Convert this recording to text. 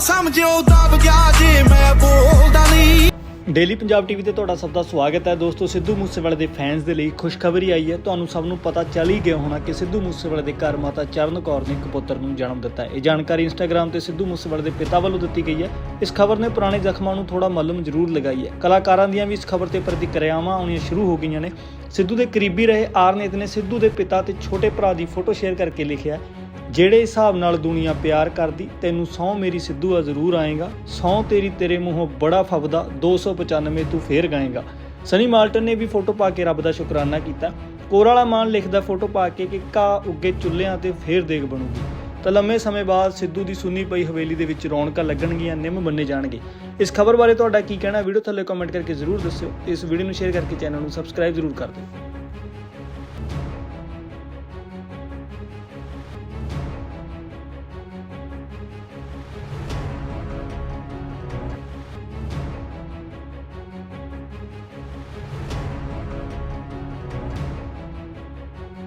ਸਮਝਿਓ, ਦਬ ਗਿਆ ਜੇ, ਮੈਂ ਬੋਲਦਾ ਨਹੀਂ। ਡੇਲੀ ਪੰਜਾਬ ਟੀਵੀ ਤੇ ਤੁਹਾਡਾ ਸਭ ਦਾ ਸਵਾਗਤ ਹੈ। ਦੋਸਤੋ, ਸਿੱਧੂ ਮੂਸੇਵਾਲੇ ਦੇ ਫੈਨਸ ਦੇ ਲਈ ਖੁਸ਼ਖਬਰੀ ਆਈ ਹੈ। ਤੁਹਾਨੂੰ ਸਭ ਨੂੰ ਪਤਾ ਚੱਲ ਹੀ ਗਿਆ ਹੋਣਾ ਕਿ ਸਿੱਧੂ ਮੂਸੇਵਾਲੇ ਦੇ ਘਰ ਮਾਤਾ ਚਰਨ ਕੌਰ ਨੇ ਇੱਕ ਪੁੱਤਰ ਨੂੰ ਜਨਮ ਦਿੱਤਾ ਹੈ। ਇਹ ਜਾਣਕਾਰੀ ਇੰਸਟਾਗ੍ਰam ਤੇ ਸਿੱਧੂ ਮੂਸੇਵਾਲੇ ਦੇ ਪਿਤਾ ਵੱਲੋਂ ਦਿੱਤੀ ਗਈ ਹੈ। ਇਸ ਖਬਰ ਨੇ ਪੁਰਾਣੇ ਜ਼ਖਮਾਂ ਨੂੰ ਥੋੜਾ ਮਲਮ ਜ਼ਰੂਰ ਲਗਾਈ ਹੈ। ਕਲਾਕਾਰਾਂ ਦੀਆਂ ਵੀ ਇਸ ਖਬਰ ਤੇ ਪ੍ਰਤੀਕਿਰਿਆਵਾਂ ਆਉਣੀਆਂ ਸ਼ੁਰੂ ਹੋ ਗਈਆਂ ਨੇ। ਸਿੱਧੂ ਦੇ ਕਰੀਬੀ ਰਹੇ ਆਰਨੇਤ ਨੇ ਸਿੱਧੂ ਦੇ ਪਿਤਾ ਤੇ ਛੋਟੇ ਭਰਾ ਦੀ ਫੋਟੋ ਸ਼ੇਅਰ ਕਰਕੇ ਲਿਖਿਆ ਜਿਹੜੇ ਹਿਸਾਬ ਨਾਲ ਦੁਨੀਆ ਪਿਆਰ ਕਰਦੀ, ਤੈਨੂੰ ਸੌ ਮੇਰੀ ਸਿੱਧੂ ਆ, ਜ਼ਰੂਰ ਆਏਗਾ। ਸੌ ਤੇਰੀ ਤੇਰੇ ਮੂੰਹੋਂ ਬੜਾ ਫਬਦਾ 295 ਤੂੰ ਫੇਰ ਗਾਏਗਾ। ਸਨੀ ਮਾਲਟਨ ਨੇ ਵੀ ਫੋਟੋ ਪਾ ਕੇ ਰੱਬ ਦਾ ਸ਼ੁਕਰਾਨਾ ਕੀਤਾ। ਕੋਰਾਲਾ ਮਾਨ ਲਿਖਦਾ ਫੋਟੋ ਪਾ ਕੇ ਕਿ ਕਾ ਉੱਗੇ ਚੁੱਲ੍ਹਿਆਂ ਤੇ ਫੇਰ ਦੇਗ ਬਣੂਗੀ। ਤਾਂ ਲੰਮੇ ਸਮੇਂ ਬਾਅਦ ਸਿੱਧੂ ਦੀ ਸੁੰਨੀ ਪਈ ਹਵੇਲੀ ਦੇ ਵਿੱਚ ਰੌਣਕਾਂ ਲੱਗਣਗੀਆਂ, ਨਿੰਮ ਬੰਨੇ ਜਾਣਗੇ। ਇਸ ਖਬਰ ਬਾਰੇ ਤੁਹਾਡਾ ਕੀ ਕਹਿਣਾ? ਵੀਡੀਓ ਥੱਲੇ ਕਮੈਂਟ ਕਰਕੇ ਜ਼ਰੂਰ ਦੱਸਿਓ। ਇਸ ਵੀਡੀਓ ਨੂੰ ਸ਼ੇਅਰ ਕਰਕੇ ਚੈਨਲ ਨੂੰ ਸਬਸਕ੍ਰਾਈਬ ਜ਼ਰੂਰ ਕਰ ਦਿਓ।